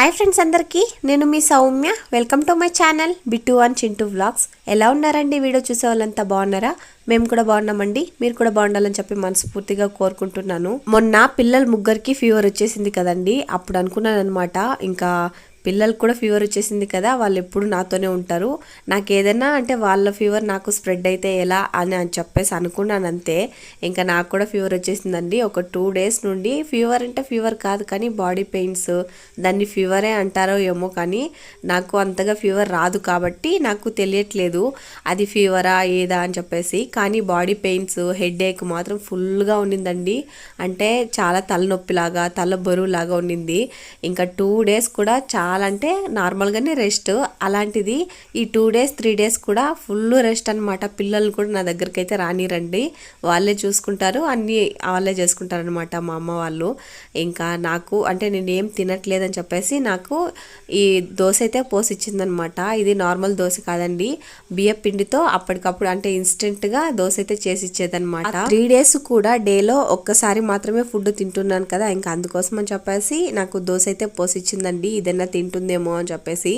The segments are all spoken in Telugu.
హాయ్ ఫ్రెండ్స్ అందరికీ నేను మీ Soumya. Welcome to my channel Bittu one Chintu vlogs ఎలా ఉన్నారండి? వీడియో చూసే వాళ్ళంతా బాగున్నారా? మేము కూడా బాగున్నామండి. మీరు కూడా బాగుండాలని చెప్పి మనస్ఫూర్తిగా కోరుకుంటున్నాను. మొన్న పిల్లలు ముగ్గురికి ఫీవర్ వచ్చేసింది కదండి. అప్పుడు అనుకున్నాను అనమాట ఇంకా పిల్లలకు కూడా ఫీవర్ వచ్చేసింది కదా వాళ్ళు ఎప్పుడు నాతోనే ఉంటారు. నాకు ఏదైనా అంటే వాళ్ళ ఫీవర్ నాకు స్ప్రెడ్ అయితే ఎలా అని అని చెప్పేసి అనుకున్నాను అంతే. ఇంకా నాకు కూడా ఫీవర్ వచ్చేసిందండి. ఒక టూ డేస్ నుండి ఫీవర్ అంటే ఫీవర్ కాదు కానీ బాడీ పెయిన్స్ దాన్ని ఫీవరే అంటారో ఏమో కానీ నాకు అంతగా ఫీవర్ రాదు కాబట్టి నాకు తెలియట్లేదు అది ఫీవరా ఏదా అని చెప్పేసి. కానీ బాడీ పెయిన్స్ హెడ్ ఏక్ మాత్రం ఫుల్గా ఉండిందండి. అంటే చాలా తలనొప్పిలాగా తల బరువులాగా ఉండింది. ఇంకా టూ డేస్ కూడా చాలా అంటే నార్మల్గానే రెస్ట్ అలాంటిది ఈ టూ డేస్ త్రీ డేస్ కూడా ఫుల్ రెస్ట్ అనమాట పిల్లలు కూడా నా దగ్గరికి అయితే రానిరండి. వాళ్ళే చూసుకుంటారు. అన్నీ వాళ్ళే చేసుకుంటారు అనమాట మా అమ్మ వాళ్ళు. ఇంకా నాకు అంటే నేను ఏం తినట్లేదని చెప్పేసి నాకు ఈ దోశ అయితే పోసి ఇచ్చిందనమాట ఇది నార్మల్ దోశ కాదండి. బియ్య పిండితో అప్పటికప్పుడు అంటే ఇన్స్టెంట్గా దోశ అయితే చేసి ఇచ్చేదనమాట త్రీ డేస్ కూడా డేలో ఒక్కసారి మాత్రమే ఫుడ్ తింటున్నాను కదా. ఇంకా అందుకోసం అని చెప్పేసి నాకు దోశ అయితే పోసి ఇచ్చిందండి ఇదన్నా తింటుందేమో అని చెప్పేసి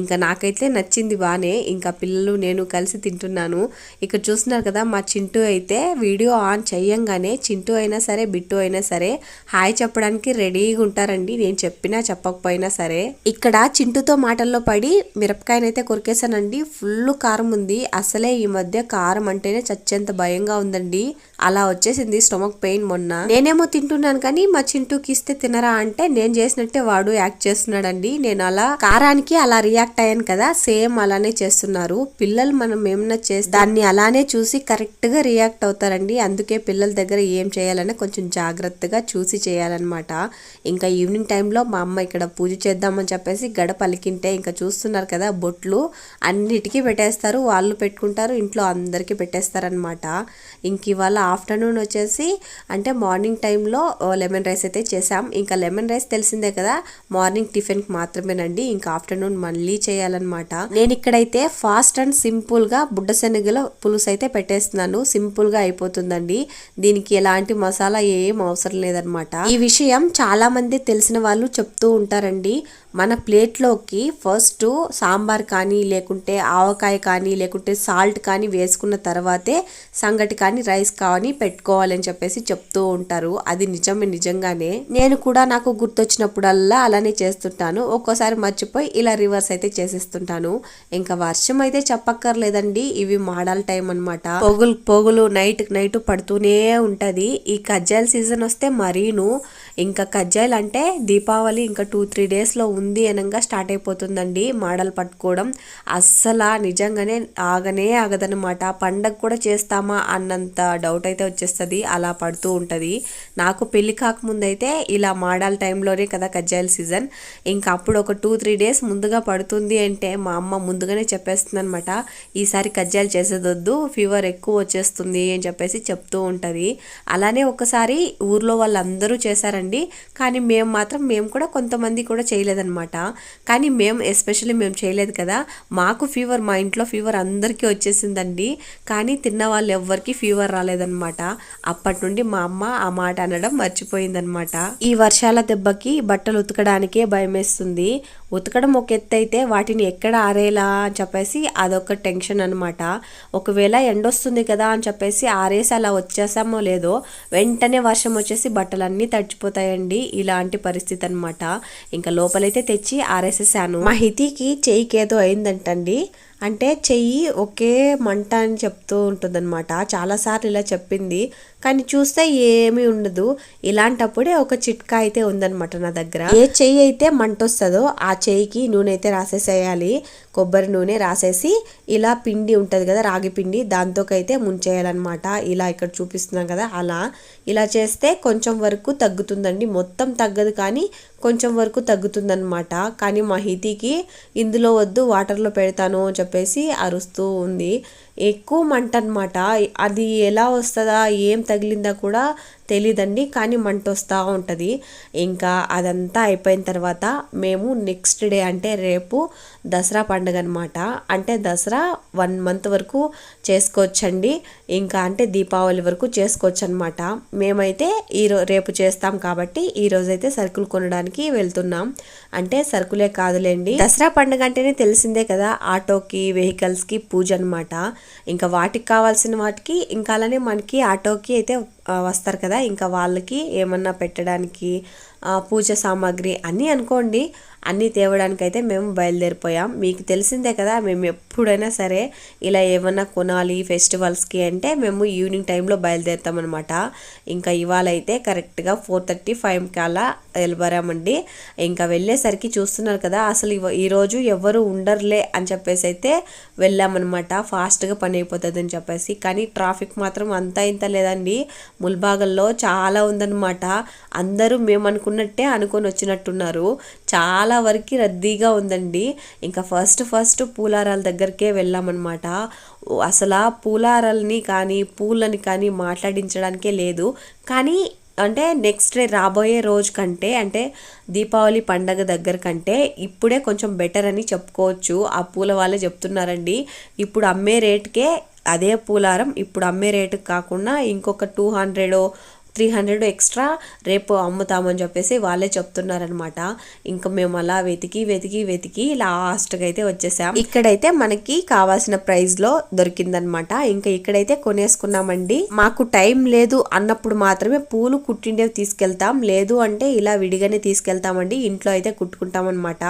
ఇంకా నాకైతే నచ్చింది బాగానే ఇంకా పిల్లలు నేను కలిసి తింటున్నాను. ఇక్కడ చూస్తున్నారు కదా మా చింటూ అయితే వీడియో ఆన్ చేయంగానే చింటూ అయినా సరే బిట్టు అయినా సరే హాయ్ చెప్పడానికి రెడీగా ఉంటారండి. నేను చెప్పినా చెప్పకపోయినా సరే. ఇక్కడ చింటూతో మాటల్లో పడి మిరపకాయనైతే కొరికేసానండి ఫుల్ కారం ఉంది. అసలే ఈ మధ్య కారం అంటేనే చచ్చేంత భయంగా ఉందండి. అలా వచ్చేసింది స్టొమక్ పెయిన్ మొన్న. నేనేమో తింటున్నాను కానీ మా చింటూకి ఇస్తే తినరా అంటే నేను చేసినట్టే వాడు యాక్ట్ చేస్తున్నాడండి. నేను అలా కారానికి అలా రియాక్ట్ అయ్యాను కదా సేమ్ అలానే చేస్తున్నారు. పిల్లలు మనం ఏమన్నా చేసి దాన్ని అలానే చూసి కరెక్ట్గా రియాక్ట్ అవుతారండి. అందుకే పిల్లల దగ్గర ఏం చేయాలనే కొంచెం జాగ్రత్తగా చూసి చేయాలన్నమాట. ఇంకా ఈవినింగ్ టైంలో మా అమ్మ ఇక్కడ పూజ చేద్దామని చెప్పేసి గడ పలికింటే ఇంకా చూస్తున్నారు కదా బొట్లు అన్నిటికీ పెట్టేస్తారు. వాళ్ళు పెట్టుకుంటారు ఇంట్లో అందరికీ పెట్టేస్తారనమాట ఇంక ఇవాళ ఆఫ్టర్నూన్ వచ్చేసి అంటే మార్నింగ్ టైంలో లెమన్ రైస్ అయితే చేసాం. ఇంకా లెమన్ రైస్ తెలిసిందే కదా మార్నింగ్ టిఫిన్కి మాత్రమేనండి. ఇంకా ఆఫ్టర్నూన్ మళ్ళీ చేయాలన్నమాట. నేను ఇక్కడైతే ఫాస్ట్ అండ్ సింపుల్గా బుడ్డ శనగల పులుసు అయితే పెట్టేస్తున్నాను. సింపుల్గా అయిపోతుందండి. దీనికి ఎలాంటి మసాలా ఏం అవసరం లేదనమాట ఈ విషయం చాలా మంది తెలిసిన వాళ్ళు చెప్తూ ఉంటారండి. మన ప్లేట్లోకి ఫస్ట్ సాంబార్ కానీ లేకుంటే ఆవకాయ కానీ లేకుంటే సాల్ట్ కానీ వేసుకున్న తర్వాతే సంగటి కానీ రైస్ కానీ పెట్టుకోవాలని చెప్పేసి చెప్తూ ఉంటారు. అది నిజమే నిజంగానే. నేను కూడా నాకు గుర్తొచ్చినప్పుడల్లా అలానే చేస్తుంటాను. ఒక్కోసారి మర్చిపోయి ఇలా రివర్స్ అయితే చేసేస్తుంటాను. ఇంకా వర్షం అయితే చెప్పక్కర్లేదండి. ఇవి మాడాల టైం అనమాట పొగులు పొగులు నైట్ నైట్ పడుతూనే ఉంటది. ఈ కజ్జాయిల సీజన్ వస్తే మరీను. ఇంకా కజ్జాయిలు అంటే దీపావళి ఇంకా టూ త్రీ డేస్లో ఉంది అనగా స్టార్ట్ అయిపోతుందండి మాడలు పట్టుకోవడం. అస్సలు నిజంగానే ఆగనే ఆగదనమాట పండగ కూడా చేస్తామా అన్నంత అంత డౌట్ అయితే వచ్చేస్తుంది. అలా పడుతూ ఉంటుంది. నాకు పెళ్ళి కాకముందైతే ఇలా మాడాల టైంలోనే కదా కజ్జాయిల సీజన్. ఇంకా అప్పుడు ఒక టూ త్రీ డేస్ ముందుగా పడుతుంది అంటే మా అమ్మ ముందుగానే చెప్పేస్తుంది అనమాట ఈసారి కజ్జాయిలు చేసేదొద్దు ఫీవర్ ఎక్కువ వచ్చేస్తుంది అని చెప్పేసి చెప్తూ ఉంటుంది. అలానే ఒకసారి ఊర్లో వాళ్ళందరూ చేశారండి. కానీ మేము మాత్రం మేము కూడా కొంతమంది కూడా చేయలేదన్నమాట. కానీ మేము ఎస్పెషల్లీ మేము చేయలేదు కదా. మాకు ఫీవర్ మా ఇంట్లో ఫీవర్ అందరికీ వచ్చేసిందండి. కానీ తిన్న వాళ్ళు ఎవ్వరికి ఫీవర్ రాలేదన్నమాట. అప్పటి నుండి మా అమ్మ ఆ మాట అనడం మర్చిపోయిందనమాట ఈ వర్షాల దెబ్బకి బట్టలు ఉతకడానికే భయమేస్తుంది. ఉతకడం ఒక ఎత్తు అయితే వాటిని ఎక్కడ ఆరేలా అని చెప్పేసి అదొక టెన్షన్ అనమాట ఒకవేళ ఎండొస్తుంది కదా అని చెప్పేసి ఆరేసి అలా వచ్చేసామో లేదో వెంటనే వర్షం వచ్చేసి బట్టలన్నీ తడిచిపోతాయండి. ఇలాంటి పరిస్థితి అనమాట ఇంకా లోపలైతే తెచ్చి ఆరేసేసాను. మా హితికి చెయ్యికి ఏదో అయిందంటండి. అంటే చెయ్యి ఒకే మంట అని చెప్తూ ఉంటుందన్నమాట. చాలాసార్లు ఇలా చెప్పింది. కానీ చూస్తే ఏమీ ఉండదు. ఇలాంటప్పుడే ఒక చిట్కా అయితే ఉందన్నమాట నా దగ్గర. ఏ చెయ్యి అయితే మంట వస్తుందో ఆ చెయ్యికి నూనె అయితే రాసేసేయాలి. కొబ్బరి నూనె రాసేసి ఇలా పిండి ఉంటుంది కదా రాగి పిండి దాంతోకైతే ముంచేయాలన్నమాట. ఇలా ఇక్కడ చూపిస్తున్నాం కదా అలా. ఇలా చేస్తే కొంచెం వరకు తగ్గుతుందండి. మొత్తం తగ్గదు కానీ కొంచెం వరకు తగ్గుతుందన్నమాట. కానీ మా హితికి ఇందులో వద్దు వాటర్లో పెడతాను అని చెప్పేసి అరుస్తూ ఉంది. ఎక్కువ మంట అనమాట అది ఎలా వస్తుందా ఏం తగిలిందా కూడా తెలీదండి కానీ మంట వస్తూ ఉంటుంది. ఇంకా అదంతా అయిపోయిన తర్వాత మేము నెక్స్ట్ డే అంటే రేపు దసరా పండుగ అనమాట అంటే దసరా వన్ మంత్ వరకు చేసుకోవచ్చండి. ఇంకా అంటే దీపావళి వరకు చేసుకోవచ్చు అనమాట మేమైతే ఈరో రేపు చేస్తాం కాబట్టి ఈ రోజైతే సరుకులు కొనడానికి వెళ్తున్నాం. అంటే సరుకులే కాదులేండి. దసరా పండుగ అంటేనే తెలిసిందే కదా ఆటోకి వెహికల్స్కి పూజ అనమాట ఇంకా వాటికి కావాల్సిన వాటికి ఇంకా అలానే మనకి ఆటోకి అయితే వస్తారు కదా. ఇంకా వాళ్ళకి ఏమన్నా పెట్టడానికి పూజ సామాగ్రి అన్నీ అనుకోండి. అన్నీ తేవడానికైతే మేము బయలుదేరిపోయాం. మీకు తెలిసిందే కదా మేము ఎప్పుడైనా సరే ఇలా ఏమన్నా కొనాలి ఫెస్టివల్స్కి అంటే మేము ఈవినింగ్ టైంలో బయలుదేరుతామన్నమాట. ఇంకా ఇవాళ అయితే కరెక్ట్గా ఫోర్ థర్టీ ఫైవ్ కల్లా వెళ్ళబరామండి ఇంకా వెళ్ళేసరికి చూస్తున్నారు కదా అసలు ఈరోజు ఎవరు ఉండరులే అని చెప్పేసి అయితే వెళ్ళామన్నమాట. ఫాస్ట్గా పని అయిపోతుంది అని చెప్పేసి. కానీ ట్రాఫిక్ మాత్రం అంతా ఇంత లేదండి. ముల్బాగల్లో చాలా ఉందన్నమాట. అందరూ మేము అనుకున్నట్టే అనుకొని వచ్చినట్టున్నారు. చాలా వరకు రద్దీగా ఉందండి. ఇంకా ఫస్ట్ ఫస్ట్ పూలారాల దగ్గరికే వెళ్ళామన్నమాట. అసలు ఆ పూలారాలని కానీ పూలని కానీ మాట్లాడించడానికే లేదు. కానీ అంటే నెక్స్ట్ డే రాబోయే రోజు కంటే అంటే దీపావళి పండగ దగ్గర కంటే ఇప్పుడే కొంచెం బెటర్ అని చెప్పుకోవచ్చు. ఆ పూల వాళ్ళే చెప్తున్నారండి. ఇప్పుడు అమ్మే రేటుకే అదే పూలారం. ఇప్పుడు అమ్మే రేటు కాకుండా ఇంకొక two hundred three hundred extra రేపు అమ్ముతామని చెప్పేసి వాళ్ళే చెప్తున్నారనమాట ఇంకా మేము అలా వెతికి వెతికి వెతికి లాస్ట్గా అయితే వచ్చేసాం. ఇక్కడైతే మనకి కావాల్సిన ప్రైస్లో దొరికిందనమాట ఇంకా ఇక్కడైతే కొనేసుకున్నామండి. మాకు టైం లేదు అన్నప్పుడు మాత్రమే పూలు కుట్టిండేవి తీసుకెళ్తాం. లేదు అంటే ఇలా విడిగానే తీసుకెళ్తామండి. ఇంట్లో అయితే కుట్టుకుంటాం అనమాట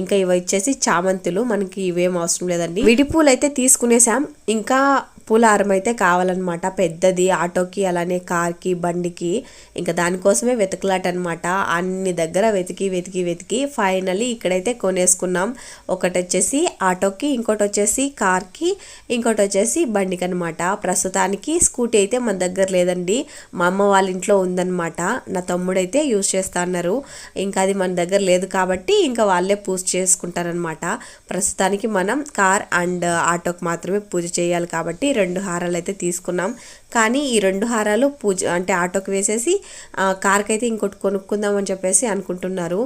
ఇంకా ఇవి వచ్చేసి చామంతులు. మనకి ఇవేం అవసరం లేదండి. విడి పూలు అయితే తీసుకునేసాం. ఇంకా పూలారం అయితే కావాలన్నమాట. పెద్దది ఆటోకి అలానే కార్కి బండికి. ఇంకా దానికోసమే వెతకలాట అనమాట అన్ని దగ్గర వెతికి వెతికి వెతికి ఫైనలీ ఇక్కడైతే కొనేసుకున్నాం. ఒకటి వచ్చేసి ఆటోకి ఇంకోటి వచ్చేసి కార్కి ఇంకోటి వచ్చేసి బండికి అనమాట ప్రస్తుతానికి స్కూటీ అయితే మన దగ్గర లేదండి. మా అమ్మ వాళ్ళ ఇంట్లో ఉందన్నమాట. నా తమ్ముడైతే యూజ్ చేస్తా అన్నారు. ఇంకా అది మన దగ్గర లేదు కాబట్టి ఇంకా వాళ్ళే పూజ చేసుకుంటారనమాట ప్రస్తుతానికి మనం కార్ అండ్ ఆటోకి మాత్రమే పూజ చేయాలి కాబట్టి రెండు హారాలు అయితే తీసుకున్నాం. కానీ ఈ రెండు హారాలు పూజ అంటే ఆటోకి వేసేసి కార్కి అయితే ఇంకోటి కొనుక్కుందాం అని చెప్పేసి అనుకుంటున్నారు.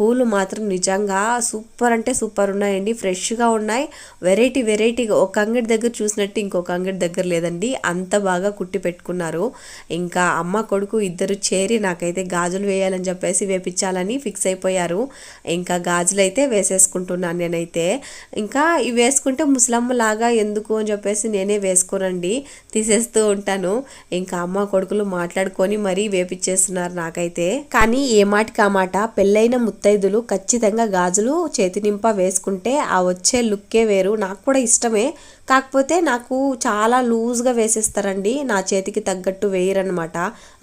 పూలు మాత్రం నిజంగా సూపర్ అంటే సూపర్ ఉన్నాయండి. ఫ్రెష్గా ఉన్నాయి. వెరైటీ వెరైటీగా ఒక అంగడి దగ్గర చూసినట్టు ఇంకొక అంగడి దగ్గర లేదండి. అంత బాగా కుట్టి పెట్టుకున్నారు. ఇంకా అమ్మ కొడుకు ఇద్దరు చేరి నాకైతే గాజులు వేయాలని చెప్పేసి వేపించాలని ఫిక్స్ అయిపోయారు. ఇంకా గాజులు అయితే వేసేసుకుంటున్నాను నేనైతే. ఇంకా ఇవి వేసుకుంటే ముసలమ్మ లాగా ఎందుకు అని చెప్పేసి నేనే వేసుకోనండి. తీసేస్తూ ఉంటాను. ఇంకా అమ్మ కొడుకులు మాట్లాడుకొని మరీ వేపించేస్తున్నారు నాకైతే. కానీ ఏ మాటికి ఆ మాట? పెళ్ళైన ముత్తైదులు ఖచ్చితంగా గాజులు చేతి నింప వేసుకుంటే ఆ వచ్చే లుక్కే వేరు. నాకు కూడా ఇష్టమే. కాకపోతే నాకు చాలా లూజ్గా వేసేస్తారండి. నా చేతికి తగ్గట్టు వేయరనమాట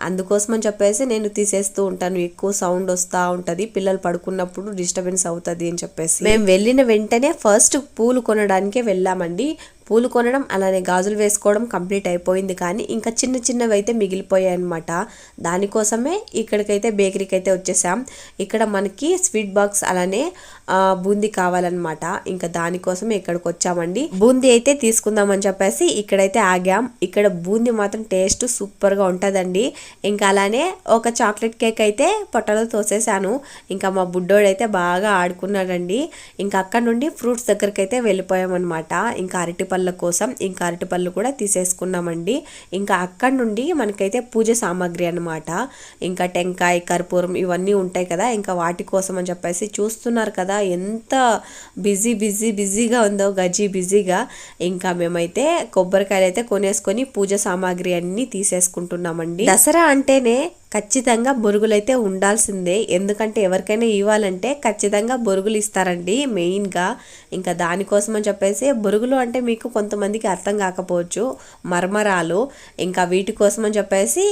అందుకోసం అని చెప్పేసి నేను తీసేస్తూ ఉంటాను. ఎక్కువ సౌండ్ వస్తూ ఉంటుంది. పిల్లలు పడుకున్నప్పుడు డిస్టర్బెన్స్ అవుతుంది అని చెప్పేసి. మేము వెళ్ళిన వెంటనే ఫస్ట్ పూలు కొనడానికే వెళ్ళామండి. పూలు కొనడం అలానే గాజులు వేసుకోవడం కంప్లీట్ అయిపోయింది. కానీ ఇంకా చిన్న చిన్నవి అయితే మిగిలిపోయాయి అనమాట దానికోసమే ఇక్కడికైతే బేకరీకి అయితే వచ్చేసాం. ఇక్కడ మనకి స్వీట్ బాక్స్ అలానే బూందీ కావాలన్నమాట. ఇంకా దానికోసమే ఇక్కడికి వచ్చామండి బూందీ అయితే తీసుకుందామని చెప్పేసి ఇక్కడైతే ఆగాం. ఇక్కడ బూంది మాత్రం టేస్ట్ సూపర్గా ఉంటుందండి. ఇంకా అలానే ఒక చాక్లెట్ కేక్ అయితే పొట్టలో తోసేసాను. ఇంకా మా బుడ్డోడైతే బాగా ఆడుకున్నాడండి. ఇంకా అక్కడ నుండి ఫ్రూట్స్ దగ్గరికి అయితే వెళ్ళిపోయామన్నమాట. ఇంకా అరటిపళ్ళ కోసం ఇంకా అరటిపళ్ళు కూడా తీసేసుకున్నామండి. ఇంకా అక్కడ నుండి మనకైతే పూజ సామాగ్రి అన్నమాట. ఇంకా టెంకాయ కర్పూరం ఇవన్నీ ఉంటాయి కదా ఇంకా వాటి కోసం అని చెప్పేసి చూస్తున్నారు కదా ఎంత బిజీ బిజీ బిజీగా ఉందో గజీ బిజీగా. ఇంకా మేమైతే కొబ్బరికాయలు అయితే కొనేసుకొని పూజ సామాగ్రి అన్ని తీసేసుకుంటున్నామండి. దసరా అంటేనే ఖచ్చితంగా బొరుగులైతే ఉండాల్సిందే. ఎందుకంటే ఎవరికైనా ఇవ్వాలంటే ఖచ్చితంగా బొరుగులు ఇస్తారండి మెయిన్గా. ఇంకా దానికోసం అని చెప్పేసి బొరుగులు అంటే మీకు కొంతమందికి అర్థం కాకపోవచ్చు. మర్మరాలు. ఇంకా వీటి కోసం అని చెప్పేసి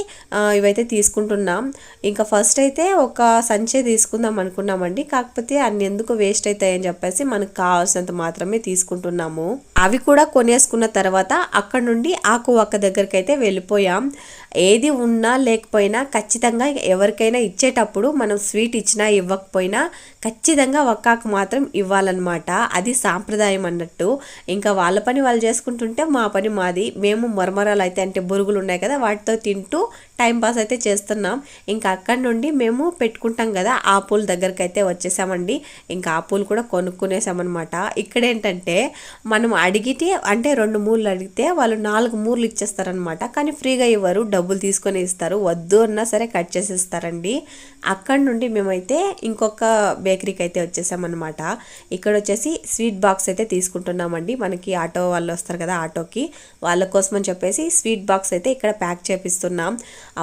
ఇవైతే తీసుకుంటున్నాం. ఇంకా ఫస్ట్ అయితే ఒక సంచే తీసుకుందాం అనుకున్నామండి. కాకపోతే అన్ని ఎందుకు వేస్ట్ అవుతాయని చెప్పేసి మనకు కావాల్సినంత మాత్రమే తీసుకుంటున్నాము. అవి కూడా కొనేసుకున్న తర్వాత అక్కడ నుండి ఆకు ఒక్క దగ్గరికి అయితే వెళ్ళిపోయాం. ఏది ఉన్నా లేకపోయినా ఖచ్చితంగా ఎవరికైనా ఇచ్చేటప్పుడు మనం స్వీట్ ఇచ్చినా ఇవ్వకపోయినా ఖచ్చితంగా ఒక్కాకు మాత్రం ఇవ్వాలన్నమాట. అది సాంప్రదాయం అన్నట్టు. ఇంకా వాళ్ళ పని వాళ్ళు చేసుకుంటుంటే మా పని మాది. మేము మరమరాలు అయితే అంటే బురుగులు ఉన్నాయి కదా వాటితో తింటూ టైంపాస్ అయితే చేస్తున్నాం. ఇంకా అక్కడి నుండి మేము పెట్టుకుంటాం కదా ఆ పూల దగ్గరికి అయితే వచ్చేసామండి. ఇంకా ఆ పూలు కూడా కొనుక్కునేసామన్నమాట. ఇక్కడ ఏంటంటే మనం అడిగితే అంటే రెండు మూరలు అడిగితే వాళ్ళు నాలుగు మూరలు ఇచ్చేస్తారనమాట కానీ ఫ్రీగా ఇవ్వరు డబ్బులు తీసుకొని ఇస్తారు. వద్దు అన్నా సరే కట్ చేసి ఇస్తారండి నుండి మేమైతే ఇంకొక బేకరీకి అయితే వచ్చేసామన్నమాట. ఇక్కడ వచ్చేసి స్వీట్ బాక్స్ అయితే తీసుకుంటున్నామండి. మనకి ఆటో వాళ్ళు వస్తారు కదా ఆటోకి. వాళ్ళ కోసం అని చెప్పేసి స్వీట్ బాక్స్ అయితే ఇక్కడ ప్యాక్ చేపిస్తున్నాం.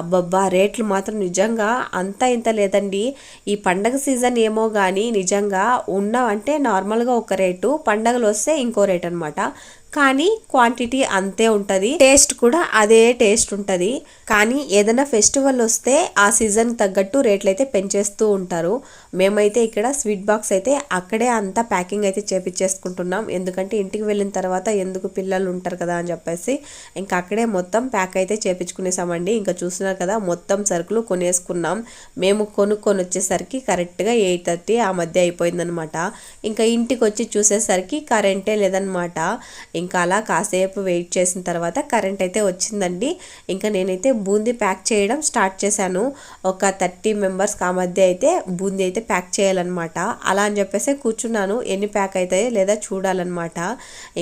అబ్బబ్బా రేట్లు మాత్రం నిజంగా అంత ఇంత లేదండి. ఈ పండగ సీజన్ ఏమో కానీ నిజంగా ఉన్నామంటే అంటే నార్మల్గా ఒక రేటు పండగలు వస్తే ఇంకో రేట్ అనమాట కానీ క్వాంటిటీ అంతే ఉంటుంది. టేస్ట్ కూడా అదే టేస్ట్ ఉంటుంది. కానీ ఏదైనా ఫెస్టివల్ వస్తే ఆ సీజన్ తగ్గట్టు రేట్లు అయితే పెంచేస్తూ ఉంటారు. మేమైతే ఇక్కడ స్వీట్ బాక్స్ అయితే అక్కడే అంతా ప్యాకింగ్ అయితే చేపించేసుకుంటున్నాం ఎందుకంటే ఇంటికి వెళ్ళిన తర్వాత ఎందుకు పిల్లలు ఉంటారు కదా అని చెప్పేసి ఇంకా అక్కడే మొత్తం ప్యాక్ అయితే చేపించుకునేసామండి ఇంకా చూస్తున్నారు కదా మొత్తం సరుకులు కొనేసుకున్నాం. మేము కొనుక్కొని వచ్చేసరికి కరెక్ట్గా ఎయిట్ థర్టీ ఆ మధ్య అయిపోయిందనమాట. ఇంకా ఇంటికి వచ్చి చూసేసరికి కరెంటే లేదనమాట. ఇంకా అలా కాసేపు వెయిట్ చేసిన తర్వాత కరెంట్ అయితే వచ్చిందండి. ఇంకా నేనైతే బూందీ ప్యాక్ చేయడం స్టార్ట్ చేశాను. ఒక థర్టీ మెంబర్స్ ఆ మధ్య అయితే బూందీ అయితే ప్యాక్ చేయాలన్నమాట. అలా అని చెప్పేసి కూర్చున్నాను. ఎన్ని ప్యాక్ అవుతాయి లేదా చూడాలన్నమాట.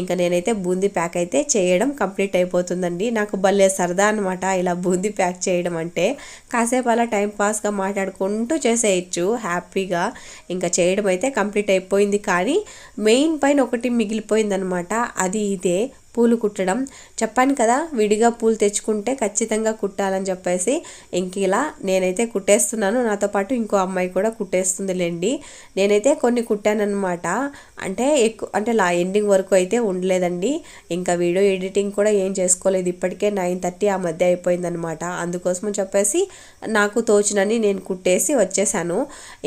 ఇంకా నేనైతే బూందీ ప్యాక్ అయితే చేయడం కంప్లీట్ అయిపోతుందండి. నాకు భలే సరదా అనమాట ఇలా బూందీ ప్యాక్ చేయడం అంటే. కాసేపు అలా టైంపాస్గా మాట్లాడుకుంటూ చేసేయచ్చు హ్యాపీగా. ఇంకా చేయడం అయితే కంప్లీట్ అయిపోయింది కానీ మెయిన్ పైన ఒకటి మిగిలిపోయిందనమాట అది ఇదే. పూలు కుట్టడం. చెప్పాను కదా విడిగా పూలు తెచ్చుకుంటే ఖచ్చితంగా కుట్టాలని చెప్పేసి ఇంక ఇలా నేనైతే కుట్టేస్తున్నాను. నాతో పాటు ఇంకో అమ్మాయి కూడా కుట్టేస్తుందిలేండి. నేనైతే కొన్ని కుట్టానమాట అంటే ఎక్కువ అంటే లా ఎండింగ్ వరకు అయితే ఉండలేదండి. ఇంకా వీడియో ఎడిటింగ్ కూడా ఏం చేసుకోలేదు. ఇప్పటికే నైన్ థర్టీ ఆ మధ్య అయిపోయిందనమాట అందుకోసం చెప్పేసి నాకు తోచినని నేను కుట్టేసి వచ్చేసాను.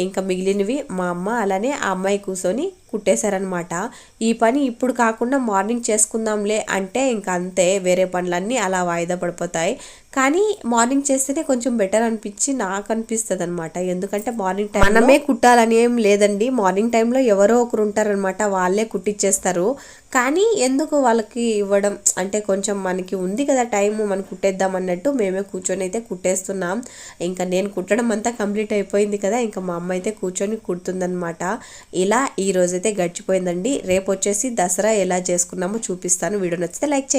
ఇంకా మిగిలినవి మా అమ్మ అలానే ఆ అమ్మాయి కూర్చొని కుట్టేశారనమాట ఈ పని ఇప్పుడు కాకుండా మార్నింగ్ చేసుకుందాంలే అంటే ఇంకా అంతే వేరే పనులన్నీ అలా వాయిదా పడిపోతాయి. కానీ మార్నింగ్ చేస్తేనే కొంచెం బెటర్ అనిపించి నాకు అనిపిస్తుంది అనమాట ఎందుకంటే మార్నింగ్ టైం మనమే కుట్టాలని ఏం లేదండి. మార్నింగ్ టైంలో ఎవరో ఒకరు ఉంటారనమాట వాళ్ళే కుట్టించేస్తారు కానీ ఎందుకు వాళ్ళకి ఇవ్వడం? అంటే కొంచెం మనకి ఉంది కదా టైం మనం కుట్టేద్దాం అన్నట్టు మేమే కూర్చొని అయితే కుట్టేస్తున్నాం. ఇంకా నేను కుట్టడం అంతా కంప్లీట్ అయిపోయింది కదా ఇంకా మా అమ్మ అయితే కూర్చొని కుడుతుందనమాట ఇలా ఈ రోజైతే గడిచిపోయిందండి. రేపు వచ్చేసి దసరా ఎలా చేసుకున్నామో చూపిస్తాను. వీడియో నచ్చితే లైక్ చేయండి.